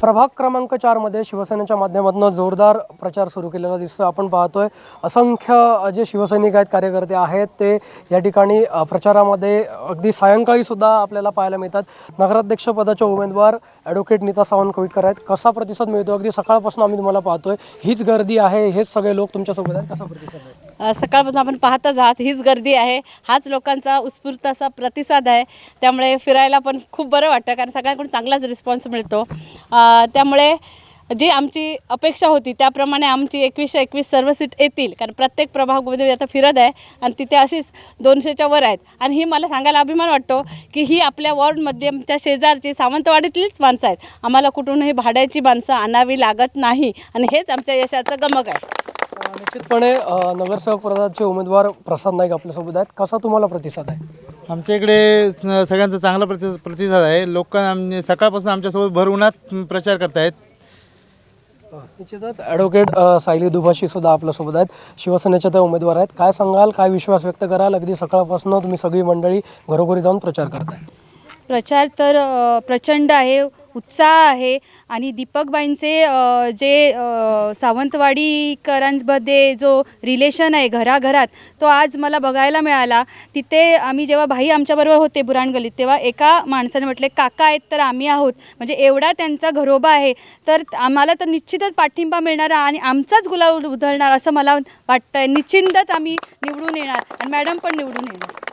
प्रभाग क्रमांक चारमध्ये शिवसेनेच्या माध्यमातून जोरदार प्रचार सुरू केलेला दिसतो आपण पाहतोय असंख्य जे शिवसैनिक आहेत कार्यकर्ते आहेत ते या ठिकाणी प्रचारामध्ये अगदी सायंकाळी सुद्धा आपल्याला पाहायला मिळतात. नगराध्यक्षपदाच्या उमेदवार ॲडव्होकेट नीता सावंत कविटकर आहेत. कसा प्रतिसाद मिळतो अगदी सकाळपासून आम्ही तुम्हाला पाहतोय हीच गर्दी आहे हेच सगळे लोक तुमच्यासोबत आहेत. कसा प्रतिसाद सकाळपासून आपण पाहतच आहात हीच गर्दी आहे. हाच लोकांचा उत्स्फूर्त असा प्रतिसाद आहे. त्यामुळे फिरायला पण खूप बरं वाटतं कारण सगळ्यांकडून चांगलाच रिस्पॉन्स मिळतो. त्यामुळे जी आमची अपेक्षा होती त्याप्रमाणे आमची एकवीसशे एकवीस सर्व सीट येतील. कारण प्रत्येक प्रभागमध्ये आता फिरत आहे आणि तिथे अशीच दोनशेच्या वर आहेत. आणि ही मला सांगायला अभिमान वाटतो की ही आपल्या वॉर्डमध्ये आमच्या शेजारची सावंतवाडीतलीच माणसं आहेत. आम्हाला कुठूनही भाड्याची माणसं आणावी लागत नाही आणि हेच आमच्या यशाचं गमक आहे. निश्चितपणे नगरसेवक पदाचे उमेदवार प्रसाद नाईक आपल्यासोबत आहेत. कसा तुम्हाला प्रतिसाद आहे? आमच्या इकडे स- सगळ्यांचा चांगला प्रति प्रतिसाद आहे. लोक आम सकाळपासून आमच्यासोबत भर उन्हात प्रचार करतायत. निश्चितच ॲडव्होकेट सायली दुभाषी सुद्धा आपल्यासोबत आहेत. शिवसेनेच्या त्या उमेदवार आहेत. काय सांगाल? काय विश्वास व्यक्त कराल? अगदी सकाळपासून तुम्ही सगळी मंडळी घरोघरी जाऊन प्रचार करताय. प्रचार तर अ, प्रचंड आहे. उत्साह आहे. आणि दीपकबाईंचे जे सावंतवाडीकरांमध्ये जो रिलेशन आहे घराघरात तो आज मला बघायला मिळाला. तिथे आम्ही जेव्हा भाई आमच्याबरोबर होते बुराणगलीत तेव्हा एका माणसाने म्हटले काका आहेत तर आम्ही आहोत. म्हणजे एवढा त्यांचा घरोबा आहे. तर आम्हाला तर निश्चितच पाठिंबा मिळणार आणि आमचाच गुलाब उधळणार असं मला वाटतं निश्चिंतच आम्ही निवडून येणार आणि मॅडम पण निवडून येणार.